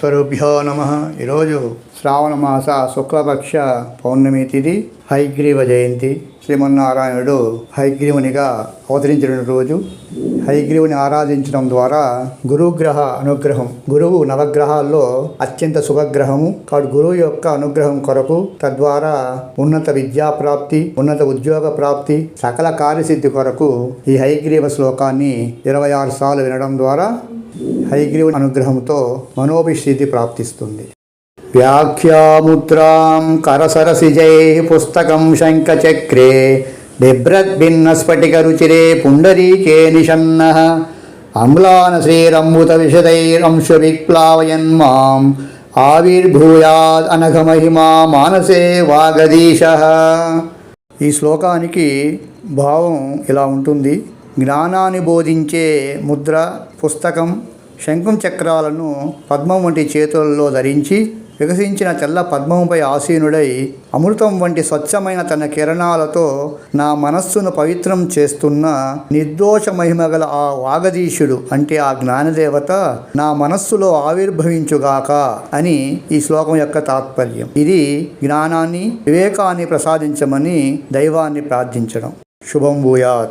అస్మరుభ్యో నమ. ఈరోజు శ్రావణ మాస శుక్లపక్ష పౌర్ణమి తిథి హైగ్రీవ జయంతి. శ్రీమన్నారాయణుడు హైగ్రీవునిగా అవతరించిన రోజు. హైగ్రీవుని ఆరాధించడం ద్వారా గురుగ్రహ అనుగ్రహం గురువు నవగ్రహాల్లో అత్యంత శుభగ్రహము. కాబట్టి గురువు యొక్క అనుగ్రహం కొరకు తద్వారా ఉన్నత విద్యా ప్రాప్తి ఉన్నత ఉద్యోగ ప్రాప్తి సకల కార్యసిద్ధి కొరకు ఈ హైగ్రీవ శ్లోకాన్ని ఇరవై ఆరు సార్లు వినడం ద్వారా హైగ్రీవుని అనుగ్రహంతో మనోభిస్థితి ప్రాప్తిస్తుంది. వ్యాఖ్యాముద్రాం కరసరసిజై పుస్తకం శంఖచక్రే బిభ్రద్భిన్నస్ఫటికరుచిరే పుండరీకే నిషన్న అమ్లాన శ్రీరంభుత విశదైరంశ విప్లావయన్ మాం ఆవిర్భూయాద్ అనఘమహిమా మానసే వాగదీశ. ఈ శ్లోకానికి భావం ఇలా ఉంటుంది. జ్ఞానాన్ని బోధించే ముద్ర పుస్తకం శంఖం చక్రాలను పద్మం వంటి చేతులలో ధరించి వికసించిన తెల్ల పద్మముపై ఆసీనుడై అమృతం వంటి స్వచ్ఛమైన తన కిరణాలతో నా మనస్సును పవిత్రం చేస్తున్న నిర్దోష మహిమగల ఆ వాగదీశుడు అంటే ఆ జ్ఞానదేవత నా మనస్సులో ఆవిర్భవించుగాక అని ఈ శ్లోకం యొక్క తాత్పర్యం. ఇది జ్ఞానాన్ని వివేకాన్ని ప్రసాదించమని దైవాన్ని ప్రార్థించడం. శుభం భూయాత్.